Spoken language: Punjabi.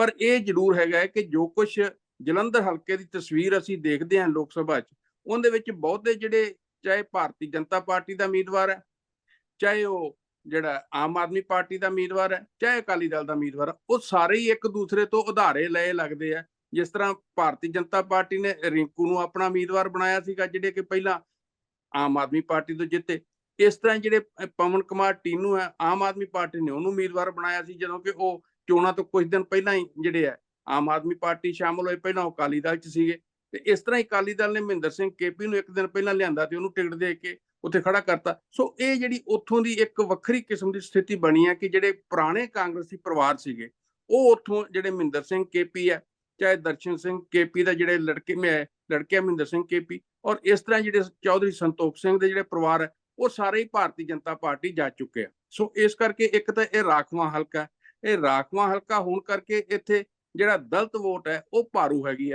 ਪਰ ਇਹ ਜ਼ਰੂਰ ਹੈਗਾ ਕਿ ਜੋ ਕੁਝ ਜਲੰਧਰ ਹਲਕੇ ਦੀ ਤਸਵੀਰ ਅਸੀਂ ਦੇਖਦੇ ਹਾਂ ਲੋਕ ਸਭਾ 'ਚ ਉਹਦੇ ਵਿੱਚ ਬਹੁਤੇ ਜਿਹੜੇ ਚਾਹੇ ਭਾਰਤੀ ਜਨਤਾ ਪਾਰਟੀ ਦਾ ਉਮੀਦਵਾਰ ਹੈ ਚਾਹੇ ਉਹ ਜਿਹੜਾ ਆਮ ਆਦਮੀ ਪਾਰਟੀ ਦਾ ਉਮੀਦਵਾਰ ਹੈ ਚਾਹੇ ਅਕਾਲੀ ਦਲ ਦਾ ਉਮੀਦਵਾਰ ਹੈ, ਉਹ ਸਾਰੇ ਹੀ ਇੱਕ ਦੂਸਰੇ ਤੋਂ ਉਧਾਰੇ ਲਏ ਲੱਗਦੇ ਆ। ਜਿਸ ਤਰ੍ਹਾਂ ਭਾਰਤੀ ਜਨਤਾ ਪਾਰਟੀ ਨੇ ਰਿੰਕੂ ਨੂੰ ਆਪਣਾ ਉਮੀਦਵਾਰ ਬਣਾਇਆ ਸੀਗਾ ਜਿਹੜੇ ਕਿ ਪਹਿਲਾਂ ਆਮ ਆਦਮੀ ਪਾਰਟੀ ਤੋਂ ਜਿੱਤੇ। ਇਸ ਤਰ੍ਹਾਂ ਜਿਹੜੇ ਪਵਨ ਕੁਮਾਰ ਟੀਨੂ ਹੈ ਆਮ ਆਦਮੀ ਪਾਰਟੀ ਨੇ ਉਹਨੂੰ ਉਮੀਦਵਾਰ ਬਣਾਇਆ ਸੀ ਜਦੋਂ ਕਿ ਉਹ ਚੋਣਾਂ ਤੋਂ ਕੁਝ ਦਿਨ ਪਹਿਲਾਂ ਹੀ ਜਿਹੜੇ ਆ ਆਮ ਆਦਮੀ ਪਾਰਟੀ ਸ਼ਾਮਲ ਹੋਏ, ਪਹਿਲਾਂ ਉਹ ਅਕਾਲੀ ਦਲ 'ਚ ਸੀਗੇ। ਤੇ ਇਸ ਤਰ੍ਹਾਂ ਹੀ ਅਕਾਲੀ ਦਲ ਨੇ ਮਹਿੰਦਰ ਸਿੰਘ ਕੇਪੀ ਨੂੰ ਇੱਕ ਦਿਨ ਪਹਿਲਾਂ ਲਿਆਂਦਾ ਤੇ ਉਹਨੂੰ ਟਿਕਟ ਦੇ ਕੇ ਉੱਥੇ ਖੜਾ ਕਰਤਾ। ਸੋ ਇਹ ਜਿਹੜੀ ਉੱਥੋਂ ਦੀ ਇੱਕ ਵੱਖਰੀ ਕਿਸਮ ਦੀ ਸਥਿਤੀ ਬਣੀ ਹੈ ਕਿ ਜਿਹੜੇ ਪੁਰਾਣੇ ਕਾਂਗਰਸੀ ਪਰਿਵਾਰ ਸੀਗੇ, ਉਹ ਉੱਥੋਂ ਜਿਹੜੇ ਮਹਿੰਦਰ ਸਿੰਘ ਕੇਪੀ ਹੈ, ਚਾਹੇ ਦਰਸ਼ਨ ਸਿੰਘ ਕੇਪੀ ਦਾ ਜਿਹੜੇ ਲੜਕੇ ਮੈਂ, ਲੜਕੇ ਆ ਮਹਿੰਦਰ ਸਿੰਘ ਕੇਪੀ ਔਰ ਇਸ ਤਰ੍ਹਾਂ ਜਿਹੜੇ ਚੌਧਰੀ ਸੰਤੋਖ ਸਿੰਘ ਦੇ ਜਿਹੜੇ ਪਰਿਵਾਰ ਹੈ, ਉਹ ਸਾਰੇ ਹੀ ਭਾਰਤੀ ਜਨਤਾ ਪਾਰਟੀ ਜਾ ਚੁੱਕੇ ਆ। ਸੋ ਇਸ ਕਰਕੇ ਇੱਕ ਤਾਂ ਇਹ ਰਾਖਵਾਂ ਹਲਕਾ ਇਹ ਰਾਖਵਾਂ ਹਲਕਾ ਹੋਣ ਕਰਕੇ ਇੱਥੇ ਜਿਹੜਾ ਦਲਤ ਵੋਟ ਹੈ ਉਹ ਭਾਰੂ ਹੈਗੀ ਹੈ।